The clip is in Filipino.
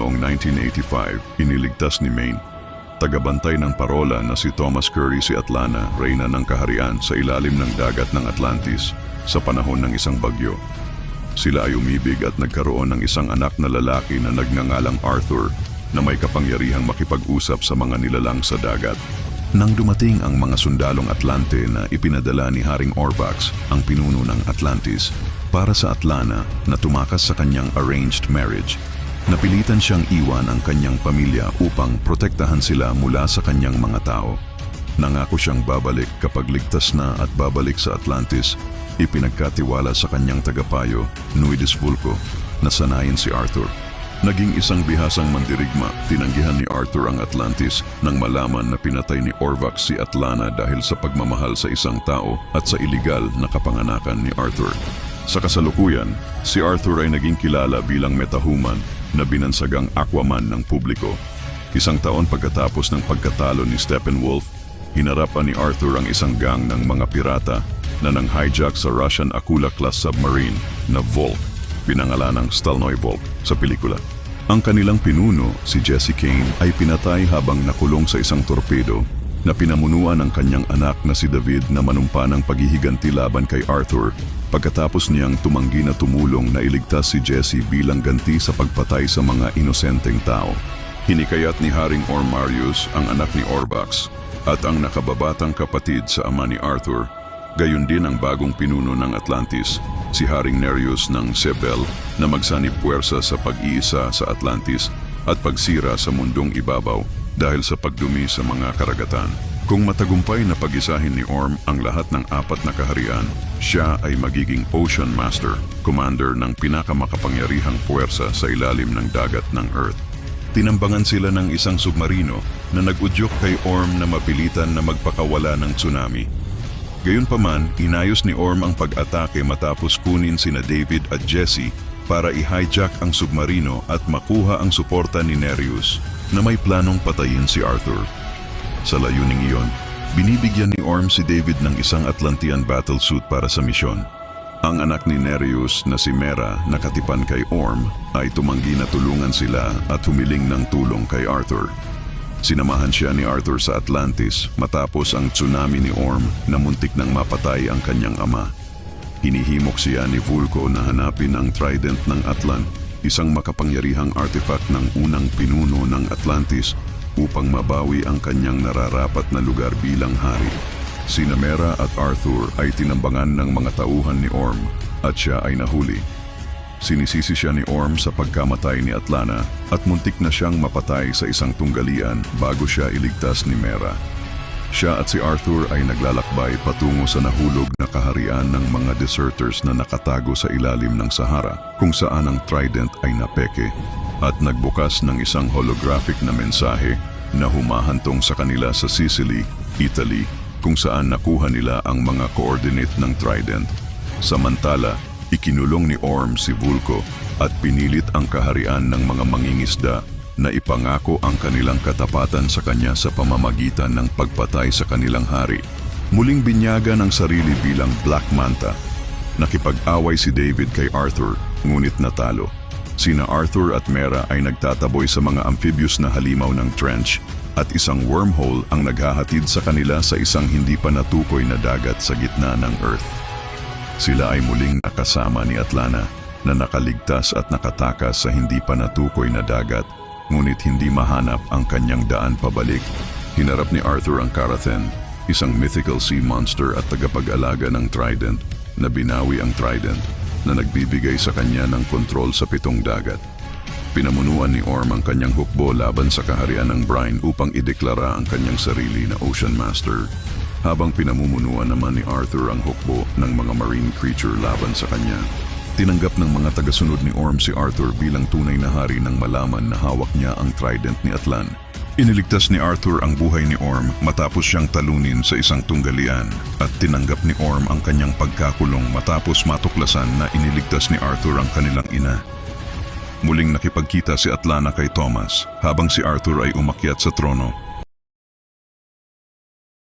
noong 1985, iniligtas ni Maine. Tagabantay ng parola na si Thomas Curry si Atlana, reyna ng kaharian sa ilalim ng dagat ng Atlantis sa panahon ng isang bagyo. Sila ay umibig at nagkaroon ng isang anak na lalaki na nagngangalang Arthur na may kapangyarihang makipag-usap sa mga nilalang sa dagat. Nang dumating ang mga sundalong Atlante na ipinadala ni Haring Orvax, ang pinuno ng Atlantis, para sa Atlana na tumakas sa kanyang arranged marriage, napilitan siyang iwan ang kanyang pamilya upang protektahan sila mula sa kanyang mga tao. Nangako siyang babalik kapag ligtas na at babalik sa Atlantis, ipinagkatiwala sa kanyang tagapayo, Nuidis Vulco, na sanayin si Arthur. Naging isang bihasang mandirigma, tinanggihan ni Arthur ang Atlantis nang malaman na pinatay ni Orvax si Atlana dahil sa pagmamahal sa isang tao at sa iligal na kapanganakan ni Arthur. Sa kasalukuyan, si Arthur ay naging kilala bilang metahuman na binansagang Aquaman ng publiko. Isang taon pagkatapos ng pagkatalo ni Steppenwolf, hinarapan ni Arthur ang isang gang ng mga pirata na nang hijack sa Russian Akula-class submarine na Volk, pinangalan ng Stalnoy Volk sa pelikula. Ang kanilang pinuno, si Jesse Kane, ay pinatay habang nakulong sa isang torpedo na pinamunuan ng kanyang anak na si David na manumpa ng paghihiganti laban kay Arthur pagkatapos niyang tumanggi na tumulong na iligtas si Jesse bilang ganti sa pagpatay sa mga inosenteng tao. Hinikayat ni Haring Ormarius ang anak ni Orbax at ang nakababatang kapatid sa ama ni Arthur, gayon din ang bagong pinuno ng Atlantis, si Haring Nereus ng Sebel na magsanib puwersa sa pag-iisa sa Atlantis at pagsira sa mundong ibabaw dahil sa pagdumi sa mga karagatan. Kung matagumpay na pag-isahin ni Orm ang lahat ng apat na kaharian, siya ay magiging Ocean Master, commander ng pinakamakapangyarihang puwersa sa ilalim ng dagat ng Earth. Tinambangan sila ng isang submarino na nag-udyok kay Orm na mapilitan na magpakawala ng tsunami. Gayunpaman, inayos ni Orm ang pag-atake matapos kunin sina David at Jesse para i-hijack ang submarino at makuha ang suporta ni Nereus na may planong patayin si Arthur. Sa layuning iyon, binibigyan ni Orm si David ng isang Atlantean battlesuit para sa misyon. Ang anak ni Nereus na si Mera nakatipan kay Orm ay tumanggi na tulungan sila at humiling ng tulong kay Arthur. Sinamahan siya ni Arthur sa Atlantis matapos ang tsunami ni Orm na muntik nang mapatay ang kanyang ama. Hinihimok siya ni Vulco na hanapin ang Trident ng Atlan, isang makapangyarihang artifact ng unang pinuno ng Atlantis upang mabawi ang kanyang nararapat na lugar bilang hari. Sina Mera at Arthur ay tinambangan ng mga tauhan ni Orm at siya ay nahuli. Sinisisi siya ni Orm sa pagkamatay ni Atlana at muntik na siyang mapatay sa isang tunggalian bago siya iligtas ni Mera. Siya at si Arthur ay naglalakbay patungo sa nahulog na kaharian ng mga deserters na nakatago sa ilalim ng Sahara kung saan ang Trident ay napeke at nagbukas ng isang holographic na mensahe na humahantong sa kanila sa Sicily, Italy, kung saan nakuha nila ang mga coordinate ng Trident. Samantala, ikinulong ni Orm si Vulco at pinilit ang kaharian ng mga mangingisda na ipangako ang kanilang katapatan sa kanya sa pamamagitan ng pagpatay sa kanilang hari. Muling binyaga ng sarili bilang Black Manta. Nakipag-away si David kay Arthur, ngunit natalo. Sina Arthur at Mera ay nagtataboy sa mga amphibious na halimaw ng trench at isang wormhole ang naghahatid sa kanila sa isang hindi pa natukoy na dagat sa gitna ng Earth. Sila ay muling nakasama ni Atlana na nakaligtas at nakatakas sa hindi pa natukoy na dagat ngunit hindi mahanap ang kanyang daan pabalik. Hinarap ni Arthur ang Karathen, isang mythical sea monster at tagapag-alaga ng Trident na binawi ang Trident na nagbibigay sa kanya ng kontrol sa pitong dagat. Pinamunuan ni Orm ang kanyang hukbo laban sa kaharian ng Brine upang ideklara ang kanyang sarili na Ocean Master, habang pinamumunuan naman ni Arthur ang hukbo ng mga marine creature laban sa kanya. Tinanggap ng mga tagasunod ni Orm si Arthur bilang tunay na hari nang malaman na hawak niya ang trident ni Atlan. Iniligtas ni Arthur ang buhay ni Orm matapos siyang talunin sa isang tunggalian at tinanggap ni Orm ang kanyang pagkakulong matapos matuklasan na iniligtas ni Arthur ang kanilang ina. Muling nakipagkita si Atlana kay Thomas habang si Arthur ay umakyat sa trono